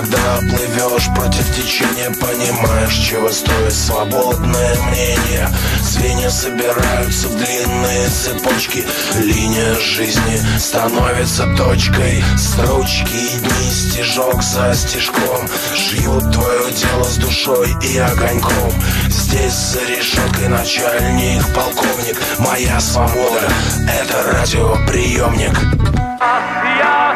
когда плывешь против течения Понимаешь, чего стоит свободное мнение. Свиньи собираются в длинные цепочки Линия жизни становится точкой. Стручки и дни, стежок за стежком Шьют твое дело с душой и огоньком. Здесь за решеткой начальник, полковник Моя свобода — это радиоприемник. Ах.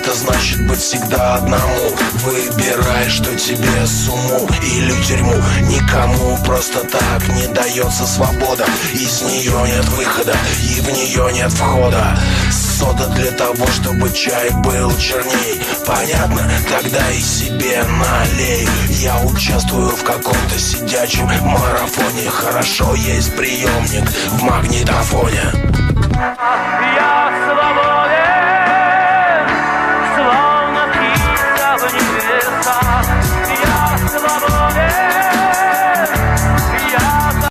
Это значит быть всегда одному. Выбирай, что тебе сумму или тюрьму. Никому просто так не дается свобода. Из нее нет выхода и в нее нет входа. Сода для того, чтобы чай был черней. Понятно? Тогда и себе налей. Я участвую в каком-то сидячем марафоне. Хорошо есть приемник в магнитофоне